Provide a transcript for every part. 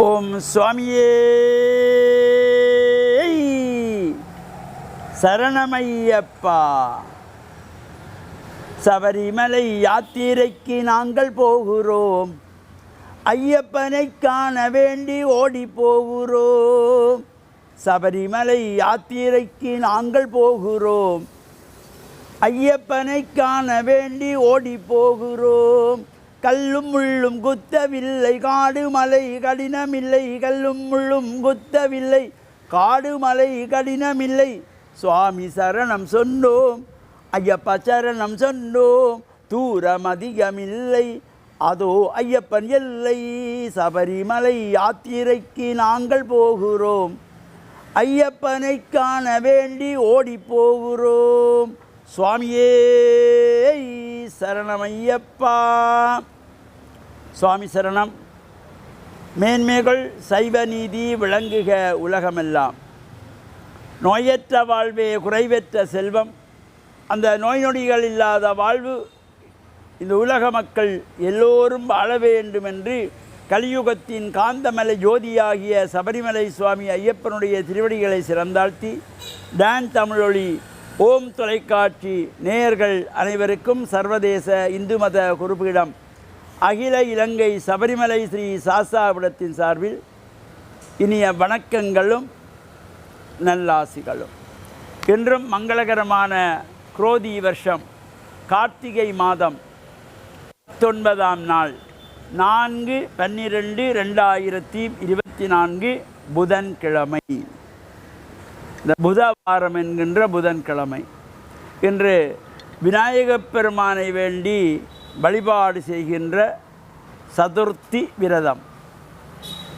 ஓம் சுவாமியே. சரணமையப்பா. சபரிமலை யாத்திரைக்கு நாங்கள் போகிறோம். ஐயப்பனை காண வேண்டி ஓடி போகிறோம். சபரிமலை யாத்திரைக்கு நாங்கள் போகிறோம். ஐயப்பனை காண வேண்டி ஓடி போகிறோம். கல்லும் முள்ளும் குத்தவில்லை. காடு மலை கடினமில்லை. கல்லும் முள்ளும் குத்தவில்லை. காடு மலை கடினமில்லை. சுவாமி சரணம் சொன்னோம். ஐயப்பா சரணம் சொன்னோம். தூரம் அதிகமில்லை. அதோ ஐயப்பன் எல்லை. சபரிமலை யாத்திரைக்கு நாங்கள் போகிறோம். ஐயப்பனை காண வேண்டி ஓடி போகிறோம். சுவாமியே சரணம் ஐயப்பா சுவாமி சரணம். மேன்மைகள் சைவ நீதி விளங்குக உலகமெல்லாம். நோயற்ற வாழ்வே குறைவற்ற செல்வம். அந்த நோய் நொடிகள் இல்லாத வாழ்வு இந்த உலக மக்கள் எல்லோரும் வாழ வேண்டும் என்று கலியுகத்தின் காந்தமலை ஜோதியாகிய சபரிமலை சுவாமி ஐயப்பனுடைய திருவடிகளை சிறந்தாழ்த்தி டான் தமிழொலி ஓம் தொலைக்காட்சி நேயர்கள் அனைவருக்கும் சர்வதேச இந்து மத குறிப்பிடம் அகில இலங்கை சபரிமலை ஸ்ரீ சாஸ்தாபுரத்தின் சார்பில் இனிய வணக்கங்களும் நல்லாசிகளும். என்றும் மங்களகரமான குரோதி வருஷம் கார்த்திகை மாதம் பத்தொன்பதாம் நாள் நான்கு பன்னிரெண்டு ரெண்டாயிரத்தி இருபத்தி நான்கு புதன்கிழமை. இந்த புத வாரம் என்கின்ற புதன்கிழமை. இன்று விநாயகப் பெருமானை வேண்டி வழிபாடு செய்கின்ற சதுர்த்தி விரதம்.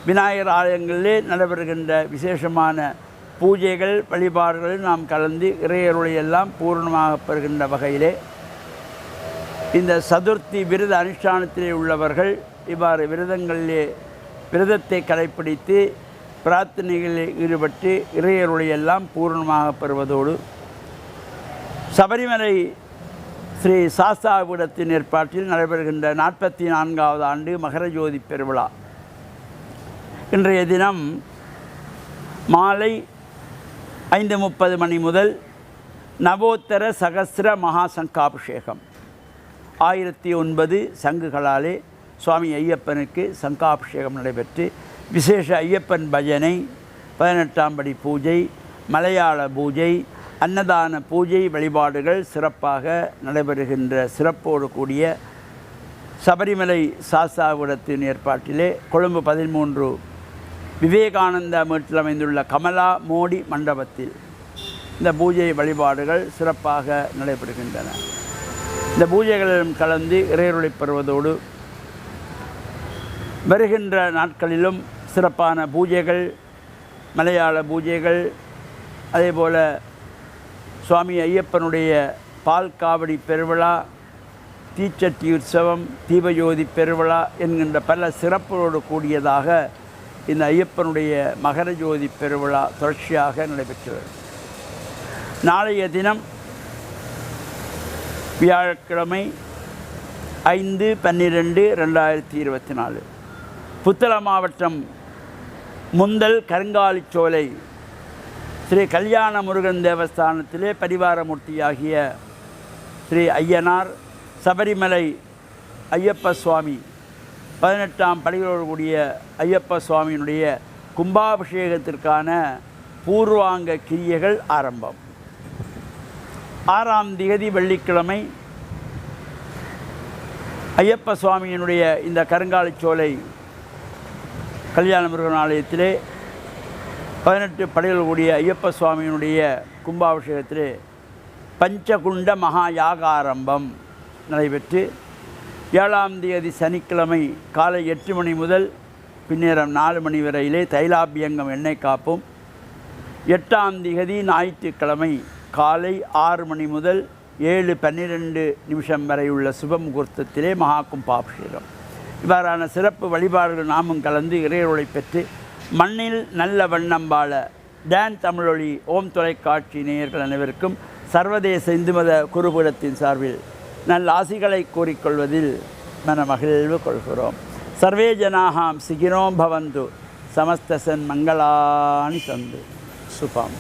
விநாயகர் ஆலயங்களிலே நடைபெறுகின்ற விசேஷமான பூஜைகள் வழிபாடுகளில் நாம் கலந்து இறையருளை எல்லாம் பூர்ணமாக பெறுகின்ற வகையிலே இந்த சதுர்த்தி விரத அனுஷ்டானத்திலே உள்ளவர்கள் இவ்வாறு விரதங்களிலே விரதத்தை கடைப்பிடித்து பிரார்த்தனைகளில் ஈடுபட்டு இறையருடைய எல்லாம் பூர்ணமாக பெறுவதோடு சபரிமலை ஸ்ரீ சாஸ்தாபீடத்தின் ஏற்பாட்டில் நடைபெறுகின்ற நாற்பத்தி நான்காவது ஆண்டு மகரஜோதி பெருவிழா. இன்றைய தினம் மாலை ஐந்து முப்பது மணி முதல் நவோத்தர சகசிர மகா சங்காபிஷேகம் ஆயிரத்தி ஒன்பது சங்குகளாலே சுவாமி ஐயப்பனுக்கு சங்காபிஷேகம் நடைபெற்று விசேஷ ஐயப்பன் பஜனை பதினெட்டாம் படி பூஜை மலையாள பூஜை அன்னதான பூஜை வழிபாடுகள் சிறப்பாக நடைபெறுகின்ற சிறப்போடு கூடிய சபரிமலை சாஸ்தாவிடத்தின் ஏற்பாட்டிலே கொழும்பு பதிமூன்று விவேகானந்த மீட்டில் அமைந்துள்ள கமலா மோடி மண்டபத்தில் இந்த பூஜை வழிபாடுகள் சிறப்பாக நடைபெறுகின்றன. இந்த பூஜைகளிலும் கலந்து இறையொளி பெறுவதோடு வருகின்ற நாட்களிலும் சிறப்பான பூஜைகள் மலையாள பூஜைகள் அதே போல் சுவாமி ஐயப்பனுடைய பால் காவடி பெருவிழா தீச்சட்டி உற்சவம் தீபஜோதி பெருவிழா என்கின்ற பல சிறப்புகளோடு கூடியதாக இந்த ஐயப்பனுடைய மகர ஜோதி பெருவிழா தொடர்ச்சியாக நடைபெற்றது. நாளைய தினம் வியாழக்கிழமை ஐந்து பன்னிரெண்டு ரெண்டாயிரத்தி இருபத்தி நாலு. புத்தள மாவட்டம் முந்தல் கருங்காலிச்சோலை ஸ்ரீ கல்யாண முருகன் தேவஸ்தானத்திலே பரிவாரமூர்த்தியாகிய ஸ்ரீ ஐயனார் சபரிமலை ஐயப்ப சுவாமி. பதினெட்டாம் படிகளோடு கூடிய ஐயப்ப சுவாமியினுடைய கும்பாபிஷேகத்திற்கான பூர்வாங்க கிரியைகள் ஆரம்பம். ஆறாம் திகதி வெள்ளிக்கிழமை ஐயப்ப சுவாமியினுடைய இந்த கருங்காலிச்சோலை கல்யாண முருகன் ஆலயத்திலே பதினெட்டு படைகள் கூடிய ஐயப்ப சுவாமியினுடைய கும்பாபிஷேகத்திலே பஞ்சகுண்ட மகா யாகாரம்பம் நடைபெற்று ஏழாம் தேதி சனிக்கிழமை காலை எட்டு மணி முதல் பின்னேரம் நாலு மணி வரையிலே தைலாபியங்கம் எண்ணெய் காப்பும். எட்டாம் தேதி ஞாயிற்றுக்கிழமை காலை ஆறு மணி முதல் ஏழு பன்னிரெண்டு நிமிஷம் வரை உள்ள சுப முகூர்த்தத்திலே மகா கும்பாபிஷேகம். இவ்வாறான சிறப்பு வழிபாடுகள் நாமும் கலந்து இறையொளை பெற்று மண்ணில் நல்ல வண்ணம் வாழ டேன் தமிழொலி ஓம் தொலைக்காட்சி நேயர்கள் அனைவருக்கும் சர்வதேச இந்து மத குருபீடத்தின் சார்பில் நல்ல ஆசிகளை கூறிக்கொள்வதில் மன மகிழ்வு கொள்கிறோம். சர்வே ஜனாகாம் சிகினோம் பவந்து சமஸ்தசன் மங்களானி சந்து. சுபாம்.